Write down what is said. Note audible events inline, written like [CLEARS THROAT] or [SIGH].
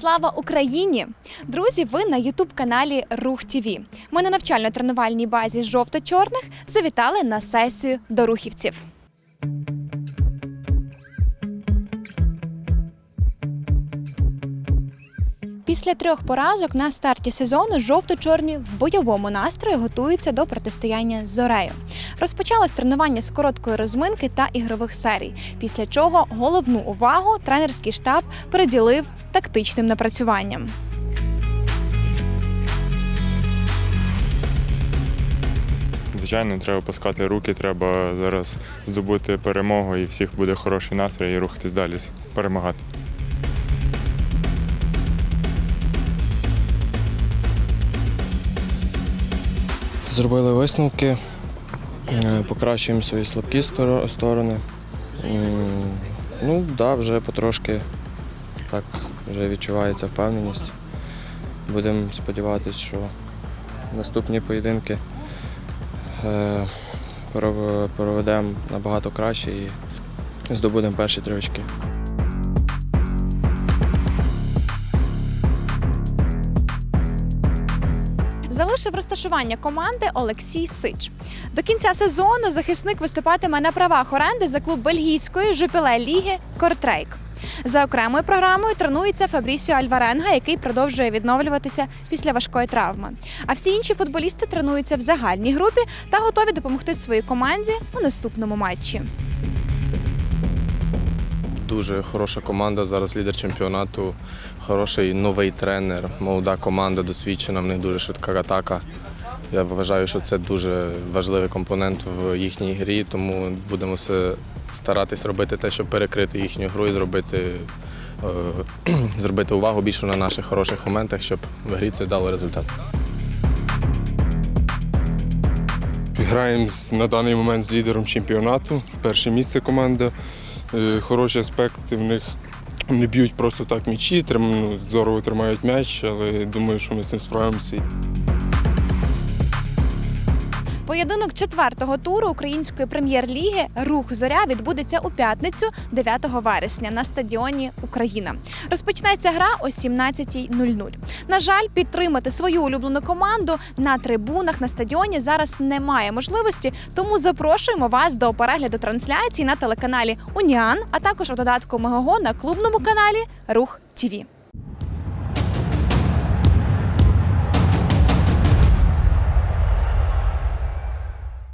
Слава Україні! Друзі, ви на Ютуб-каналі Рух ТІВІ. Ми на навчально-тренувальній базі жовто-чорних завітали на сесію до рухівців. Після трьох поразок на старті сезону жовто-чорні в бойовому настрої готуються до протистояння з зорею. Розпочалось тренування з короткої розминки та ігрових серій, після чого головну увагу тренерський штаб приділив тактичним напрацюванням. Звичайно, треба пускати руки, треба зараз здобути перемогу, і всіх буде хороший настрій і рухатись далі, перемагати. Зробили висновки, е, покращуємо свої слабкі сторони. Ну, да, вже потрошки так вже відчувається впевненість. Будемо сподіватися, що наступні поєдинки е, проведемо набагато краще і здобудемо перші три очки. Залишив розташування команди Олексій Сич. До кінця сезону захисник виступатиме на правах оренди за клуб бельгійської жупіле ліги Кортрейк. За окремою програмою тренується Фабрісіо Альваренга, який продовжує відновлюватися після важкої травми. А всі інші футболісти тренуються в загальній групі та готові допомогти своїй команді у наступному матчі. Дуже хороша команда, зараз лідер чемпіонату, хороший новий тренер, молода команда, досвідчена, в них дуже швидка атака. Я вважаю, що це дуже важливий компонент в їхній грі, тому будемо старатись робити те, щоб перекрити їхню гру і зробити, е, [CLEARS THROAT] зробити увагу більше на наших хороших моментах, щоб в грі це дало результат. Граємо на даний момент з лідером чемпіонату. Перше місце команда. Е, Хороші аспекти в них не б'ють просто так м'ячі, ну, здорово тримають м'яч, але думаю, що ми з цим справимося. Поєдинок четвертого туру української прем'єр-ліги Рух Зоря відбудеться у п'ятницю, 9 вересня, на стадіоні Україна. Розпочнеться гра о 17.00. На жаль, підтримати свою улюблену команду на трибунах на стадіоні зараз немає можливості, тому запрошуємо вас до перегляду трансляції на телеканалі Уніан, а також у додатку Мегаго на клубному каналі Рух ТІВІ.